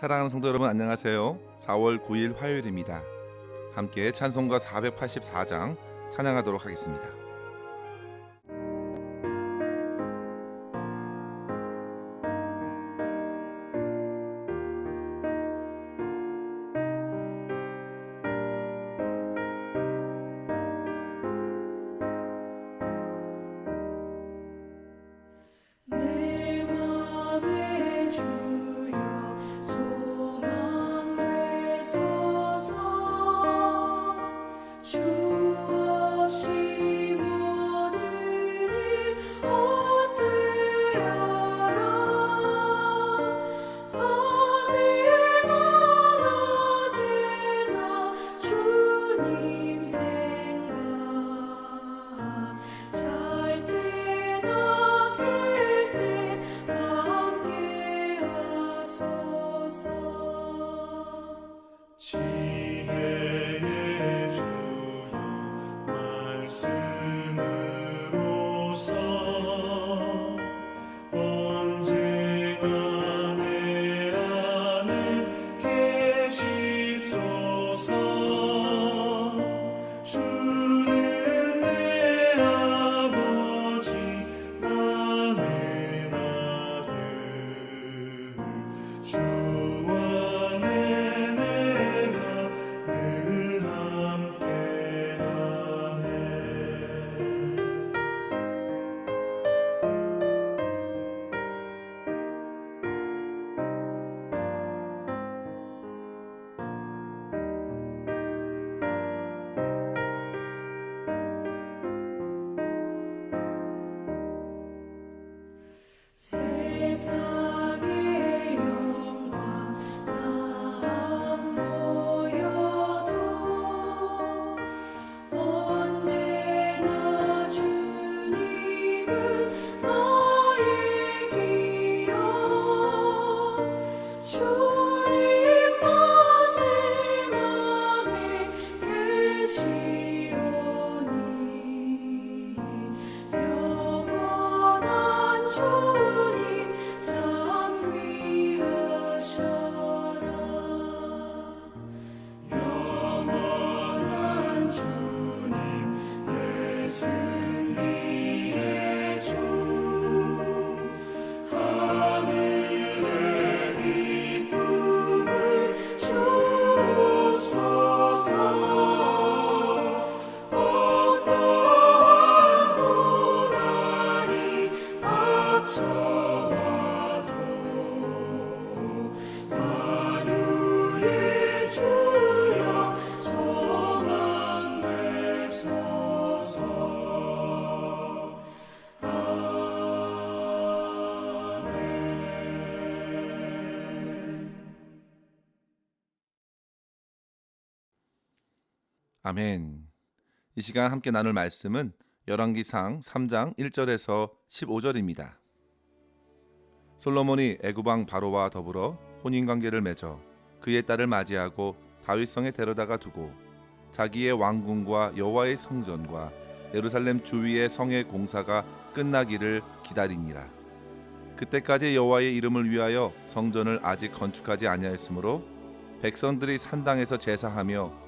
사랑하는 성도 여러분 안녕하세요. 4월 9일 화요일입니다. 함께 찬송가 484장 찬양하도록 하겠습니다. 지 아멘. 이 시간 함께 나눌 말씀은 열왕기상 3장 1절에서 15절입니다. 솔로몬이 애굽왕 바로와 더불어 혼인 관계를 맺어 그의 딸을 맞이하고 다윗성에 데려다가 두고 자기의 왕궁과 여호와의 성전과 예루살렘 주위의 성의 공사가 끝나기를 기다리니라. 그때까지 여호와의 이름을 위하여 성전을 아직 건축하지 아니하였으므로 백성들이 산당에서 제사하며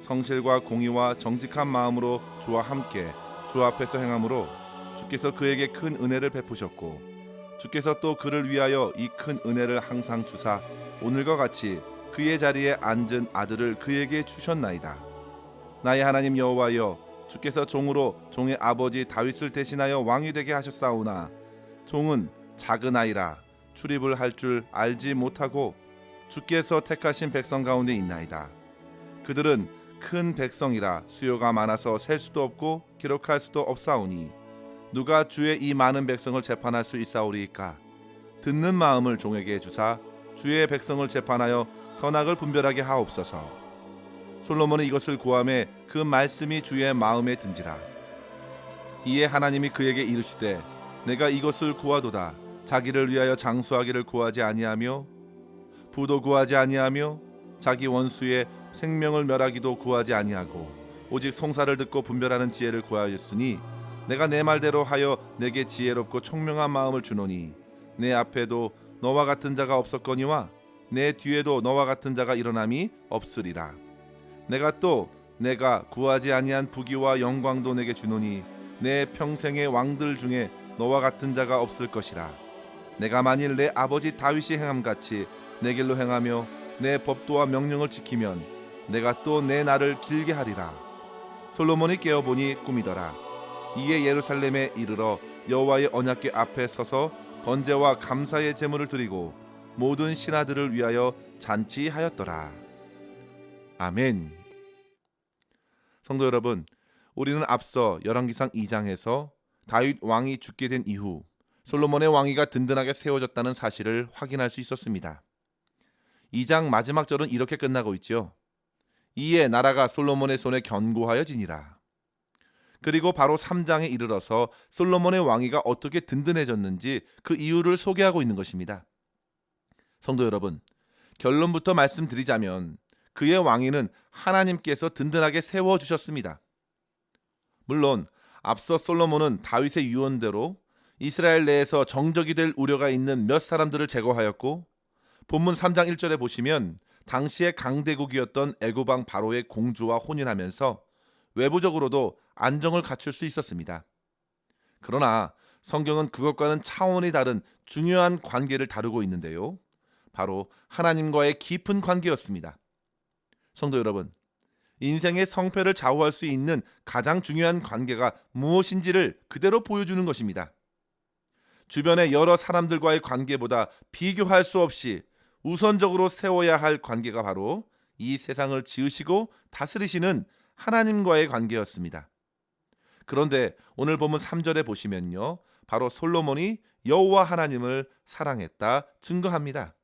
성실과 공의와 정직한 마음으로 주와 함께 주 앞에서 행함으로 주께서 그에게 큰 은혜를 베푸셨고 주께서 또 그를 위하여 이 큰 은혜를 항상 주사 오늘과 같이 그의 자리에 앉은 아들을 그에게 주셨나이다. 나의 하나님 여호와여 주께서 종으로 종의 아버지 다윗을 대신하여 왕이 되게 하셨사오나 종은 작은 아이라 출입을 할 줄 알지 못하고 주께서 택하신 백성 가운데 있나이다. 그들은 큰 백성이라 수요가 많아서 셀 수도 없고 기록할 수도 없사오니 누가 주의 이 많은 백성을 재판할 수 있사오리이까 듣는 마음을 종에게 주사 주의 백성을 재판하여 선악을 분별하게 하옵소서. 솔로몬은 이것을 구함에 그 말씀이 주의 마음에 든지라. 이에 하나님이 그에게 이르시되 내가 이것을 구하도다. 자기를 위하여 장수하기를 구하지 아니하며 부도 구하지 아니하며 자기 원수의 생명을 멸하기도 구하지 아니하고 오직 송사를 듣고 분별하는 지혜를 구하였으니 내가 내 말대로 하여 내게 지혜롭고 총명한 마음을 주노니 내 앞에도 너와 같은 자가 없었거니와 내 뒤에도 너와 같은 자가 일어남이 없으리라. 내가 또 내가 구하지 아니한 부귀와 영광도 내게 주노니 내 평생의 왕들 중에 너와 같은 자가 없을 것이라. 내가 만일 내 아버지 다윗이 행함 같이 내 길로 행하며 내 법도와 명령을 지키면 내가 또 내 날을 길게 하리라 솔로몬이 깨어 보니 꿈이더라 이에 예루살렘에 이르러 여호와의 언약궤 앞에 서서 번제와 감사의 제물을 드리고 모든 신하들을 위하여 잔치하였더라 아멘 성도 여러분 우리는 앞서 열왕기상 2장에서 다윗 왕이 죽게 된 이후 솔로몬의 왕위가 든든하게 세워졌다는 사실을 확인할 수 있었습니다. 2장 마지막 절은 이렇게 끝나고 있죠. 이에 나라가 솔로몬의 손에 견고하여지니라. 그리고 바로 3장에 이르러서 솔로몬의 왕위가 어떻게 든든해졌는지 그 이유를 소개하고 있는 것입니다. 성도 여러분, 결론부터 말씀드리자면 그의 왕위는 하나님께서 든든하게 세워 주셨습니다. 물론 앞서 솔로몬은 다윗의 유언대로 이스라엘 내에서 정적이 될 우려가 있는 몇 사람들을 제거하였고 본문 3장 1절에 보시면 당시의 강대국이었던 애고방 바로의 공주와 혼인하면서 외부적으로도 안정을 갖출 수 있었습니다. 그러나 성경은 그것과는 차원이 다른 중요한 관계를 다루고 있는데요. 바로 하나님과의 깊은 관계였습니다. 성도 여러분, 인생의 성패를 좌우할 수 있는 가장 중요한 관계가 무엇인지를 그대로 보여주는 것입니다. 주변의 여러 사람들과의 관계보다 비교할 수 없이 우선적으로 세워야 할 관계가 바로 이 세상을 지으시고 다스리시는 하나님과의 관계였습니다. 그런데 오늘 보면 3절에 보시면요. 바로 솔로몬이 여호와 하나님을 사랑했다 증거합니다.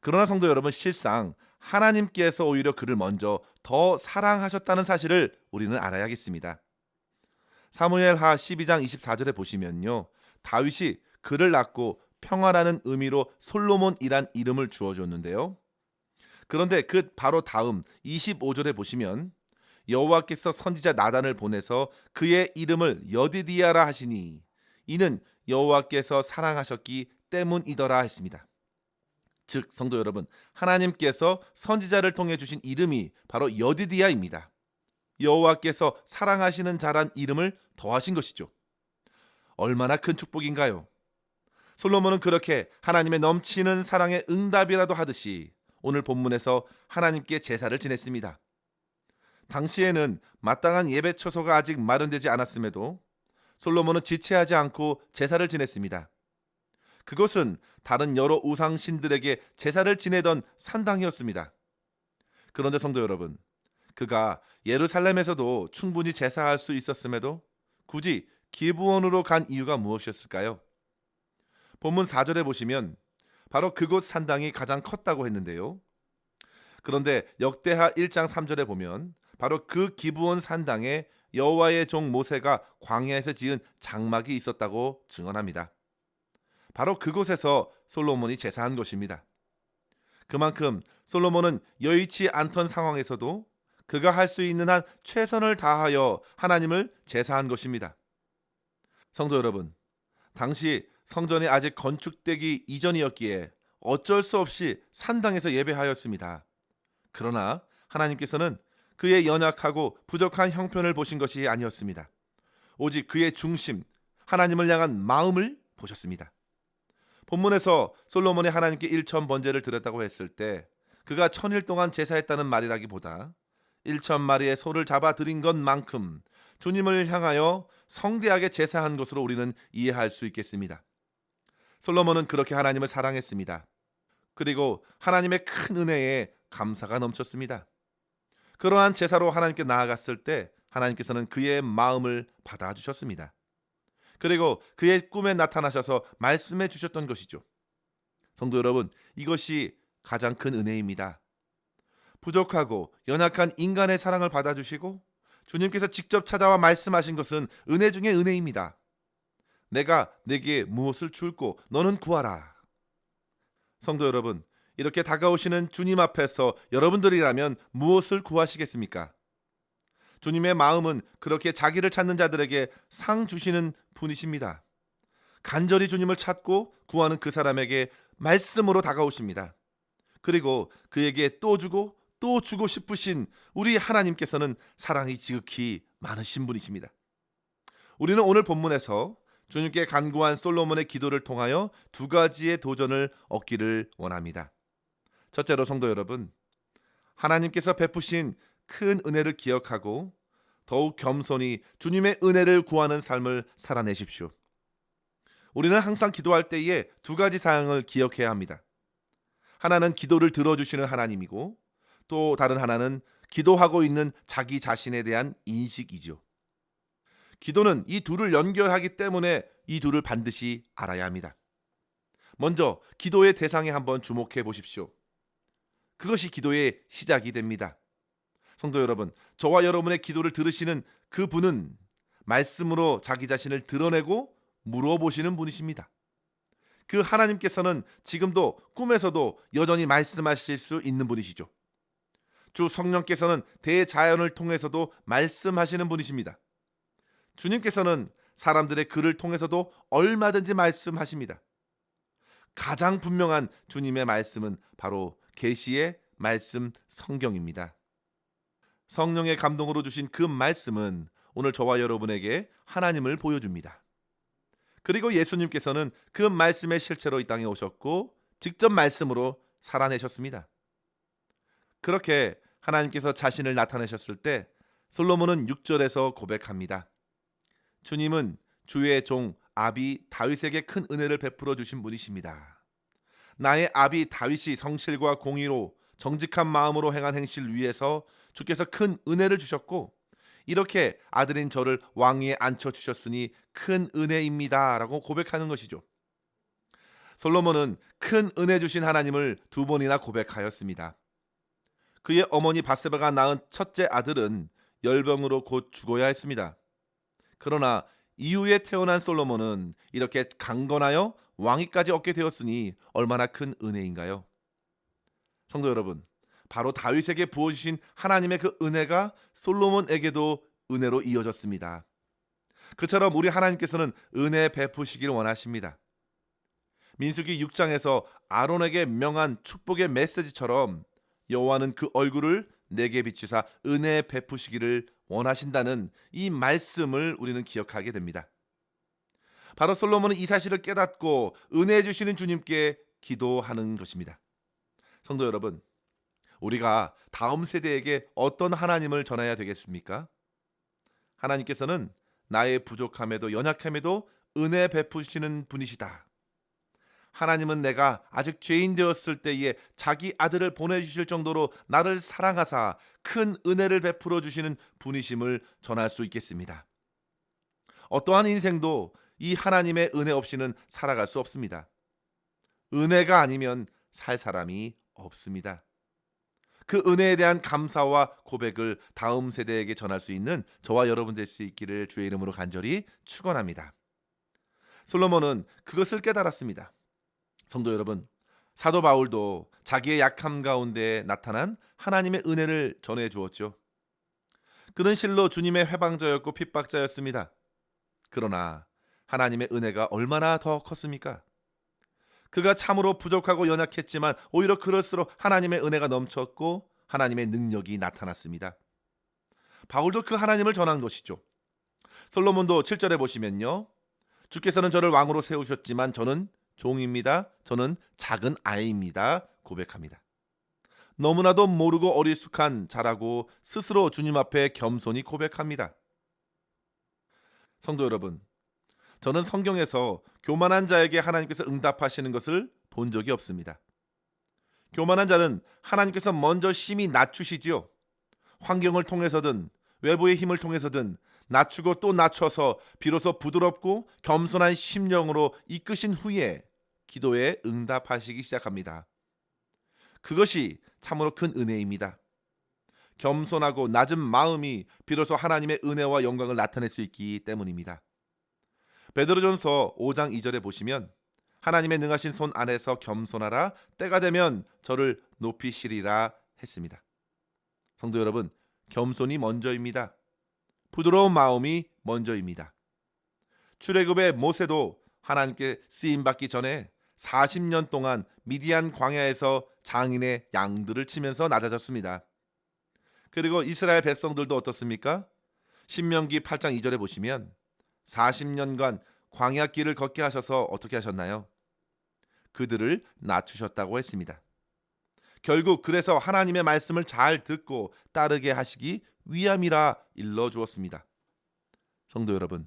그러나 성도 여러분 실상 하나님께서 오히려 그를 먼저 더 사랑하셨다는 사실을 우리는 알아야겠습니다. 사무엘 하 12장 24절에 보시면요. 다윗이 그를 낳고 평화라는 의미로 솔로몬이란 이름을 주어 줬는데요. 그런데 그 바로 다음 25절에 보시면 여호와께서 선지자 나단을 보내서 그의 이름을 여디디아라 하시니 이는 여호와께서 사랑하셨기 때문이더라 했습니다. 즉 성도 여러분 하나님께서 선지자를 통해 주신 이름이 바로 여디디아입니다. 여호와께서 사랑하시는 자란 이름을 더하신 것이죠. 얼마나 큰 축복인가요? 솔로몬은 그렇게 하나님의 넘치는 사랑의 응답이라도 하듯이 오늘 본문에서 하나님께 제사를 지냈습니다. 당시에는 마땅한 예배 처소가 아직 마련되지 않았음에도 솔로몬은 지체하지 않고 제사를 지냈습니다. 그것은 다른 여러 우상 신들에게 제사를 지내던 산당이었습니다. 그런데 성도 여러분, 그가 예루살렘에서도 충분히 제사할 수 있었음에도 굳이 기브원으로 간 이유가 무엇이었을까요? 본문 4절에 보시면 바로 그곳 산당이 가장 컸다고 했는데요. 그런데 역대하 1장 3절에 보면 바로 그 기브온 산당에 여호와의 종 모세가 광야에서 지은 장막이 있었다고 증언합니다. 바로 그곳에서 솔로몬이 제사한 것입니다. 그만큼 솔로몬은 여의치 않던 상황에서도 그가 할 수 있는 한 최선을 다하여 하나님을 제사한 것입니다. 성도 여러분, 당시 성전이 아직 건축되기 이전이었기에 어쩔 수 없이 산당에서 예배하였습니다. 그러나 하나님께서는 그의 연약하고 부족한 형편을 보신 것이 아니었습니다. 오직 그의 중심, 하나님을 향한 마음을 보셨습니다. 본문에서 솔로몬이 하나님께 일천 번제를 드렸다고 했을 때 그가 천일 동안 제사했다는 말이라기보다 일천 마리의 소를 잡아 드린 것만큼 주님을 향하여 성대하게 제사한 것으로 우리는 이해할 수 있겠습니다. 솔로몬은 그렇게 하나님을 사랑했습니다. 그리고 하나님의 큰 은혜에 감사가 넘쳤습니다. 그러한 제사로 하나님께 나아갔을 때 하나님께서는 그의 마음을 받아주셨습니다. 그리고 그의 꿈에 나타나셔서 말씀해 주셨던 것이죠. 성도 여러분, 이것이 가장 큰 은혜입니다. 부족하고 연약한 인간의 사랑을 받아주시고 주님께서 직접 찾아와 말씀하신 것은 은혜 중의 은혜입니다. 내가 내게 무엇을 줄고 너는 구하라. 성도 여러분, 이렇게 다가오시는 주님 앞에서 여러분들이라면 무엇을 구하시겠습니까? 주님의 마음은 그렇게 자기를 찾는 자들에게 상 주시는 분이십니다. 간절히 주님을 찾고 구하는 그 사람에게 말씀으로 다가오십니다. 그리고 그에게 또 주고 또 주고 싶으신 우리 하나님께서는 사랑이 지극히 많으신 분이십니다. 우리는 오늘 본문에서 주님께 간구한 솔로몬의 기도를 통하여 두 가지의 도전을 얻기를 원합니다. 첫째로 성도 여러분, 하나님께서 베푸신 큰 은혜를 기억하고 더욱 겸손히 주님의 은혜를 구하는 삶을 살아내십시오. 우리는 항상 기도할 때에 두 가지 사항을 기억해야 합니다. 하나는 기도를 들어주시는 하나님이고 또 다른 하나는 기도하고 있는 자기 자신에 대한 인식이죠. 기도는 이 둘을 연결하기 때문에 이 둘을 반드시 알아야 합니다. 먼저 기도의 대상에 한번 주목해 보십시오. 그것이 기도의 시작이 됩니다. 성도 여러분, 저와 여러분의 기도를 들으시는 그 분은 말씀으로 자기 자신을 드러내고 물어보시는 분이십니다. 그 하나님께서는 지금도 꿈에서도 여전히 말씀하실 수 있는 분이시죠. 주 성령께서는 대자연을 통해서도 말씀하시는 분이십니다. 주님께서는 사람들의 글을 통해서도 얼마든지 말씀하십니다. 가장 분명한 주님의 말씀은 바로 계시의 말씀 성경입니다. 성령의 감동으로 주신 그 말씀은 오늘 저와 여러분에게 하나님을 보여줍니다. 그리고 예수님께서는 그 말씀의 실체로 이 땅에 오셨고 직접 말씀으로 살아내셨습니다. 그렇게 하나님께서 자신을 나타내셨을 때 솔로몬은 6절에서 고백합니다. 주님은 주의 종 아비 다윗에게 큰 은혜를 베풀어 주신 분이십니다. 나의 아비 다윗이 성실과 공의로 정직한 마음으로 행한 행실 위에서 주께서 큰 은혜를 주셨고 이렇게 아들인 저를 왕위에 앉혀 주셨으니 큰 은혜입니다라고 고백하는 것이죠. 솔로몬은 큰 은혜 주신 하나님을 두 번이나 고백하였습니다. 그의 어머니 바세바가 낳은 첫째 아들은 열병으로 곧 죽어야 했습니다. 그러나 이후에 태어난 솔로몬은 이렇게 강건하여 왕위까지 얻게 되었으니 얼마나 큰 은혜인가요? 성도 여러분, 바로 다윗에게 부어주신 하나님의 그 은혜가 솔로몬에게도 은혜로 이어졌습니다. 그처럼 우리 하나님께서는 은혜 베푸시길 원하십니다. 민수기 6장에서 아론에게 명한 축복의 메시지처럼 여호와는 그 얼굴을 내게 비추사 은혜 베푸시기를 원하신다는 이 말씀을 우리는 기억하게 됩니다. 바로 솔로몬은 이 사실을 깨닫고 은혜 주시는 주님께 기도하는 것입니다. 성도 여러분, 우리가 다음 세대에게 어떤 하나님을 전해야 되겠습니까? 하나님께서는 나의 부족함에도 연약함에도 은혜 베푸시는 분이시다. 하나님은 내가 아직 죄인 되었을 때에 자기 아들을 보내주실 정도로 나를 사랑하사 큰 은혜를 베풀어 주시는 분이심을 전할 수 있겠습니다. 어떠한 인생도 이 하나님의 은혜 없이는 살아갈 수 없습니다. 은혜가 아니면 살 사람이 없습니다. 그 은혜에 대한 감사와 고백을 다음 세대에게 전할 수 있는 저와 여러분 될 수 있기를 주의 이름으로 간절히 축원합니다. 솔로몬은 그것을 깨달았습니다. 성도 여러분, 사도 바울도 자기의 약함 가운데 나타난 하나님의 은혜를 전해 주었죠. 그는 실로 주님의 회방자였고 핍박자였습니다. 그러나 하나님의 은혜가 얼마나 더 컸습니까? 그가 참으로 부족하고 연약했지만 오히려 그럴수록 하나님의 은혜가 넘쳤고 하나님의 능력이 나타났습니다. 바울도 그 하나님을 전한 것이죠. 솔로몬도 7절에 보시면요. 주께서는 저를 왕으로 세우셨지만 저는 종입니다. 저는 작은 아이입니다. 고백합니다. 너무나도 모르고 어리숙한 자라고 스스로 주님 앞에 겸손히 고백합니다. 성도 여러분, 저는 성경에서 교만한 자에게 하나님께서 응답하시는 것을 본 적이 없습니다. 교만한 자는 하나님께서 먼저 심히 낮추시지요. 환경을 통해서든 외부의 힘을 통해서든 낮추고 또 낮춰서 비로소 부드럽고 겸손한 심령으로 이끄신 후에 기도에 응답하시기 시작합니다. 그것이 참으로 큰 은혜입니다. 겸손하고 낮은 마음이 비로소 하나님의 은혜와 영광을 나타낼 수 있기 때문입니다. 베드로전서 5장 2절에 보시면 하나님의 능하신 손 안에서 겸손하라 때가 되면 저를 높이시리라 했습니다. 성도 여러분, 겸손이 먼저입니다. 부드러운 마음이 먼저입니다. 출애굽의 모세도 하나님께 쓰임 받기 전에 40년 동안 미디안 광야에서 장인의 양들을 치면서 낮아졌습니다. 그리고 이스라엘 백성들도 어떻습니까? 신명기 8장 2절에 보시면 40년간 광야 길을 걷게 하셔서 어떻게 하셨나요? 그들을 낮추셨다고 했습니다. 결국 그래서 하나님의 말씀을 잘 듣고 따르게 하시기 위함이라 일러 주었습니다. 성도 여러분,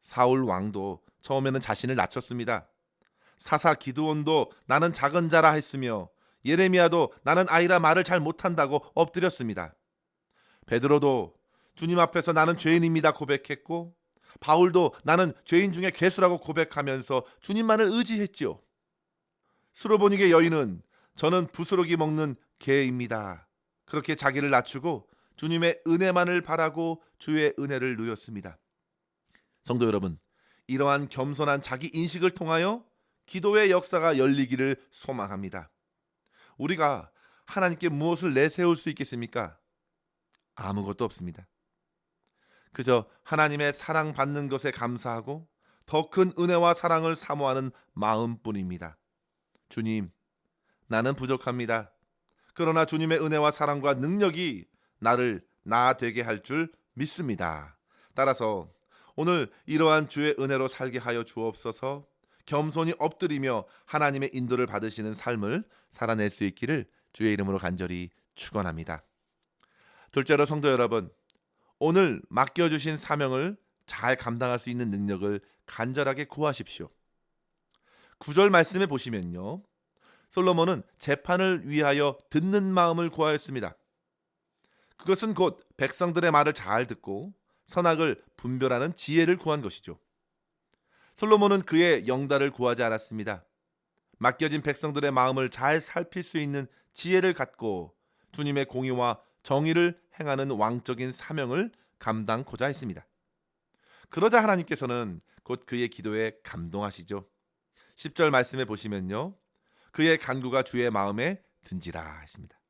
사울 왕도 처음에는 자신을 낮췄습니다. 사사 기드온도 나는 작은 자라 했으며 예레미야도 나는 아이라 말을 잘 못한다고 엎드렸습니다. 베드로도 주님 앞에서 나는 죄인입니다 고백했고 바울도 나는 죄인 중에 괴수라고 고백하면서 주님만을 의지했지요. 수로보니게 여인은 저는 부스러기 먹는 개입니다. 그렇게 자기를 낮추고 주님의 은혜만을 바라고 주의 은혜를 누렸습니다. 성도 여러분, 이러한 겸손한 자기 인식을 통하여 기도의 역사가 열리기를 소망합니다. 우리가 하나님께 무엇을 내세울 수 있겠습니까? 아무것도 없습니다. 그저 하나님의 사랑받는 것에 감사하고 더 큰 은혜와 사랑을 사모하는 마음뿐입니다. 주님, 나는 부족합니다. 그러나 주님의 은혜와 사랑과 능력이 나를 나 되게 할 줄 믿습니다. 따라서 오늘 이러한 주의 은혜로 살게 하여 주옵소서. 겸손히 엎드리며 하나님의 인도를 받으시는 삶을 살아낼 수 있기를 주의 이름으로 간절히 축원합니다. 둘째로 성도 여러분, 오늘 맡겨 주신 사명을 잘 감당할 수 있는 능력을 간절하게 구하십시오. 구절 말씀에 보시면요. 솔로몬은 재판을 위하여 듣는 마음을 구하였습니다. 그것은 곧 백성들의 말을 잘 듣고 선악을 분별하는 지혜를 구한 것이죠. 솔로몬은 그의 영달을 구하지 않았습니다. 맡겨진 백성들의 마음을 잘 살필 수 있는 지혜를 갖고 주님의 공의와 정의를 행하는 왕적인 사명을 감당코자 했습니다. 그러자 하나님께서는 곧 그의 기도에 감동하시죠. 10절 말씀에 보시면요. 그의 간구가 주의 마음에 든지라 했습니다.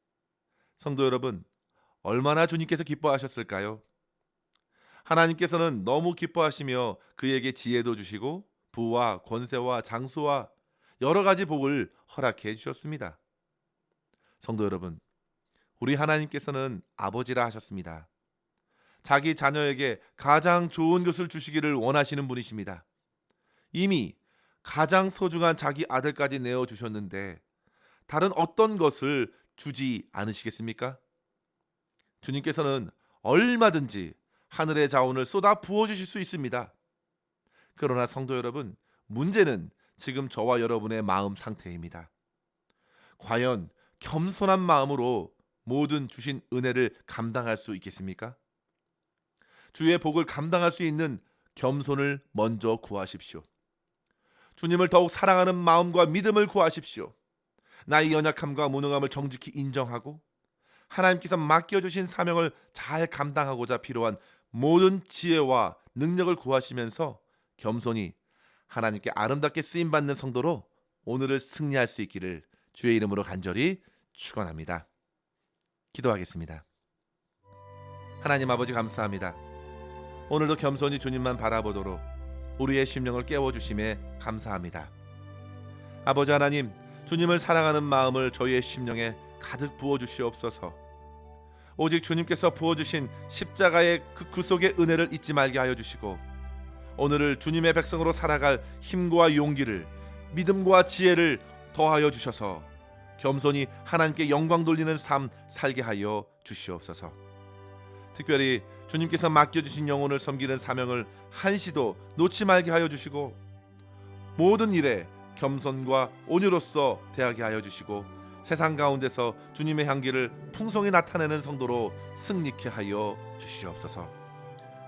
성도 여러분, 얼마나 주님께서 기뻐하셨을까요? 하나님께서는 너무 기뻐하시며 그에게 지혜도 주시고 부와 권세와 장수와 여러 가지 복을 허락해 주셨습니다. 성도 여러분, 우리 하나님께서는 아버지라 하셨습니다. 자기 자녀에게 가장 좋은 것을 주시기를 원하시는 분이십니다. 이미 가장 소중한 자기 아들까지 내어 주셨는데 다른 어떤 것을 주지 않으시겠습니까? 주님께서는 얼마든지 하늘의 자원을 쏟아 부어 주실 수 있습니다. 그러나 성도 여러분, 문제는 지금 저와 여러분의 마음 상태입니다. 과연 겸손한 마음으로 모든 주신 은혜를 감당할 수 있겠습니까? 주의 복을 감당할 수 있는 겸손을 먼저 구하십시오. 주님을 더욱 사랑하는 마음과 믿음을 구하십시오. 나의 연약함과 무능함을 정직히 인정하고 하나님께서 맡겨주신 사명을 잘 감당하고자 필요한 모든 지혜와 능력을 구하시면서 겸손히 하나님께 아름답게 쓰임 받는 성도로 오늘을 승리할 수 있기를 주의 이름으로 간절히 축원합니다. 기도하겠습니다. 하나님 아버지 감사합니다. 오늘도 겸손히 주님만 바라보도록 우리의 심령을 깨워 주심에 감사합니다. 아버지 하나님, 주님을 사랑하는 마음을 저희의 심령에 가득 부어 주시옵소서. 오직 주님께서 부어 주신 십자가의 그 구속의 은혜를 잊지 말게 하여 주시고 오늘을 주님의 백성으로 살아갈 힘과 용기를 믿음과 지혜를 더하여 주셔서 겸손히 하나님께 영광 돌리는 삶 살게 하여 주시옵소서. 특별히 주님께서 맡겨 주신 영혼을 섬기는 사명을 한시도 놓지 말게 하여 주시고 모든 일에 겸손과 온유로서 대하게 하여 주시고 세상 가운데서 주님의 향기를 풍성히 나타내는 성도로 승리케 하여 주시옵소서.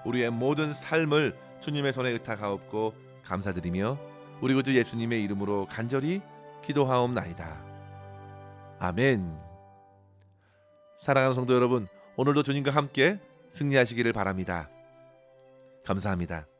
우리의 모든 삶을 주님의 손에 의탁하옵고 감사드리며 우리 구주 예수님의 이름으로 간절히 기도하옵나이다. 아멘. 사랑하는 성도 여러분, 오늘도 주님과 함께 승리하시기를 바랍니다. 감사합니다.